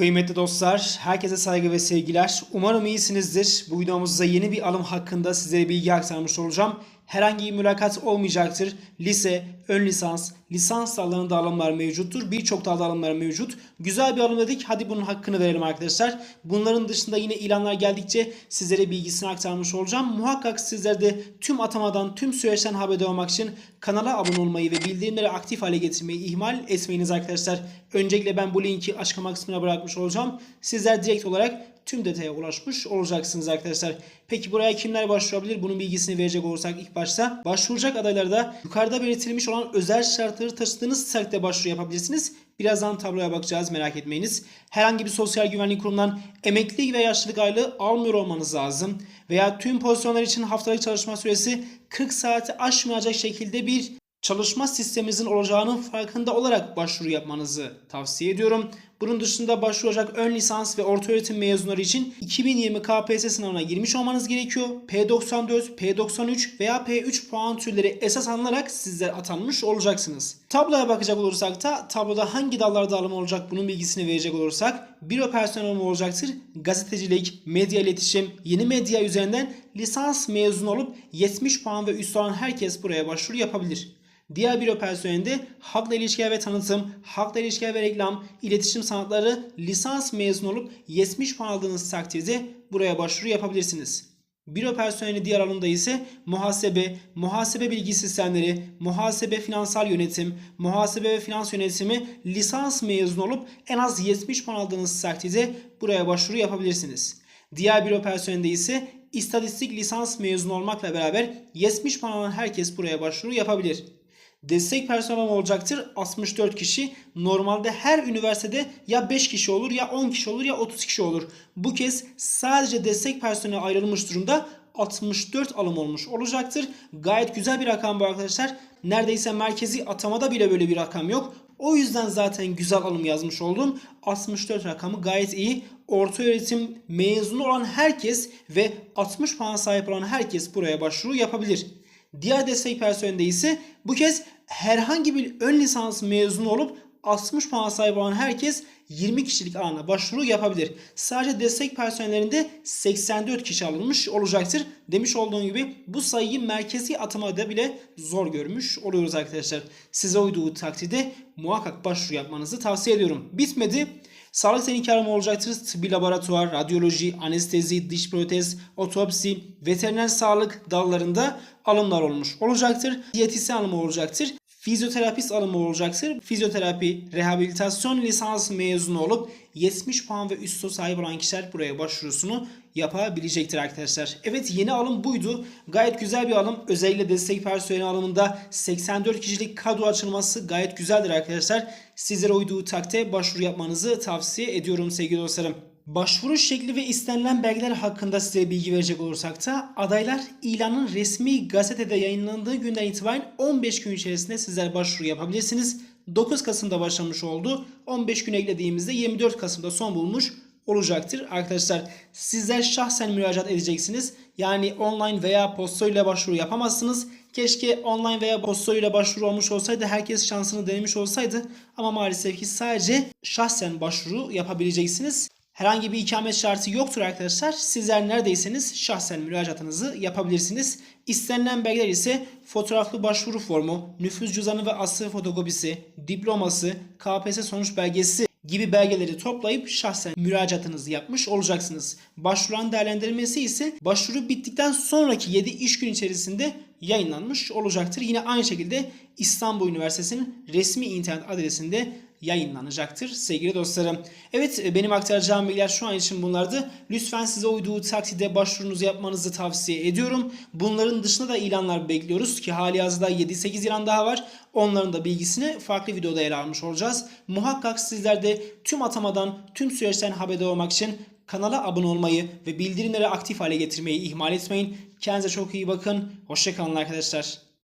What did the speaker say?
Kıymetli dostlar, herkese saygı ve sevgiler. Umarım iyisinizdir. Bu videomuzda yeni bir alım hakkında sizlere bilgi aktarmış olacağım. Herhangi bir mülakat olmayacaktır. Lise, ön lisans, lisans dallarında alımlar mevcuttur. Birçok dalda alımlar mevcut. Güzel bir alım dedik. Hadi bunun hakkını verelim arkadaşlar. Bunların dışında yine ilanlar geldikçe sizlere bilgisini aktarmış olacağım. Muhakkak sizler de tüm atamadan, tüm süreçten haberdar olmak için kanala abone olmayı ve bildirimleri aktif hale getirmeyi ihmal etmeyiniz arkadaşlar. Öncelikle ben bu linki açıklama kısmına bırakmış olacağım. Sizler direkt olarak tüm detaya ulaşmış olacaksınız arkadaşlar. Peki buraya kimler başvurabilir? Bunun bilgisini verecek olursak ilk başta başvuracak adaylarda yukarıda belirtilmiş olan özel şartları taşıdığınız sertte başvuru yapabilirsiniz. Birazdan tabloya bakacağız merak etmeyiniz. Herhangi bir sosyal güvenlik kurumundan emeklilik ve yaşlılık aylığı almıyor olmanız lazım. Veya tüm pozisyonlar için haftalık çalışma süresi 40 saati aşmayacak şekilde bir çalışma sisteminizin olacağının farkında olarak başvuru yapmanızı tavsiye ediyorum. Bunun dışında başvuracak ön lisans ve orta öğretim mezunları için 2020 KPSS sınavına girmiş olmanız gerekiyor. P94, P93 veya P3 puan türleri esas alınarak sizler atanmış olacaksınız. Tabloya bakacak olursak da tabloda hangi dallarda alım olacak bunun bilgisini verecek olursak büro personeli alımı olacaktır. Gazetecilik, medya iletişim, yeni medya üzerinden lisans mezun olup 70 puan ve üstü olan herkes buraya başvuru yapabilir. Diğer büro personelinde halkla ilişkiler ve tanıtım, halkla ilişkiler ve reklam, iletişim sanatları lisans mezun olup 70 puan aldığınız takdirde buraya başvuru yapabilirsiniz. Büro personeli diğer alımda ise muhasebe, muhasebe bilgi sistemleri, muhasebe finansal yönetim, muhasebe ve finans yönetimi lisans mezun olup en az 70 puan aldığınız takdirde buraya başvuru yapabilirsiniz. Diğer büro personelinde ise istatistik lisans mezun olmakla beraber 70 puan alan herkes buraya başvuru yapabilir. Destek personel olacaktır 64 kişi. Normalde her üniversitede ya 5 kişi olur ya 10 kişi olur ya 30 kişi olur. Bu kez sadece destek personeli ayrılmış durumda 64 alım olmuş olacaktır. Gayet güzel bir rakam bu arkadaşlar. Neredeyse merkezi atamada bile böyle bir rakam yok. O yüzden zaten güzel alım yazmış oldum. 64 rakamı gayet iyi. Orta öğretim mezunu olan herkes ve 60 puan sahip olan herkes buraya başvuru yapabilir. Diğer destek personelinde ise bu kez herhangi bir ön lisans mezunu olup 60 puan sahip olan herkes 20 kişilik alana başvuru yapabilir. Sadece destek personellerinde 84 kişi alınmış olacaktır. Demiş olduğum gibi bu sayıyı merkezi atamada bile zor görmüş oluyoruz arkadaşlar. Size uyduğu takdirde muhakkak başvuru yapmanızı tavsiye ediyorum. Bitmedi. Sağlık teknik arama olacaktır. Tıbbi laboratuvar, radyoloji, anestezi, diş protez, otopsi, veteriner sağlık dallarında alımlar olmuş olacaktır. Diyetisyen alımı olacaktır. Fizyoterapist alımı olacaktır. Fizyoterapi, rehabilitasyon lisans mezunu olup 70 puan ve üstü sahip olan kişiler buraya başvurusunu yapabilecektir arkadaşlar. Evet yeni alım buydu. Gayet güzel bir alım. Özellikle destek personeli alımında 84 kişilik kadro açılması gayet güzeldir arkadaşlar. Sizlere uyduğu takte başvuru yapmanızı tavsiye ediyorum sevgili dostlarım. Başvuru şekli ve istenilen belgeler hakkında size bilgi verecek olursak da adaylar ilanın resmi gazetede yayınlandığı günden itibaren 15 gün içerisinde sizler başvuru yapabilirsiniz. 9 Kasım'da başlamış oldu. 15 gün eklediğimizde 24 Kasım'da son bulmuş olacaktır. Arkadaşlar sizler şahsen müracaat edeceksiniz. Yani online veya postoyla başvuru yapamazsınız. Keşke online veya postoyla başvuru olmuş olsaydı herkes şansını denemiş olsaydı. Ama maalesef ki sadece şahsen başvuru yapabileceksiniz. Herhangi bir ikamet şartı yoktur arkadaşlar. Sizler neredeyseniz şahsen müracaatınızı yapabilirsiniz. İstenilen belgeler ise fotoğraflı başvuru formu, nüfus cüzdanı ve aslı fotokopisi, diploması, KPSS sonuç belgesi gibi belgeleri toplayıp şahsen müracaatınızı yapmış olacaksınız. Başvuran değerlendirmesi ise başvuru bittikten sonraki 7 iş gün içerisinde yayınlanmış olacaktır. Yine aynı şekilde İstanbul Üniversitesi'nin resmi internet adresinde yayınlanacaktır sevgili dostlarım. Evet benim aktaracağım bilgiler şu an için bunlardı. Lütfen size uyduğu takdirde başvurunuzu yapmanızı tavsiye ediyorum. Bunların dışında da ilanlar bekliyoruz ki hali hazırda 7-8 ilan daha var. Onların da bilgisini farklı videoda ele almış olacağız. Muhakkak sizler de tüm atamadan, tüm süreçten haberdar olmak için kanala abone olmayı ve bildirimleri aktif hale getirmeyi ihmal etmeyin. Kendinize çok iyi bakın. Hoşçakalın arkadaşlar.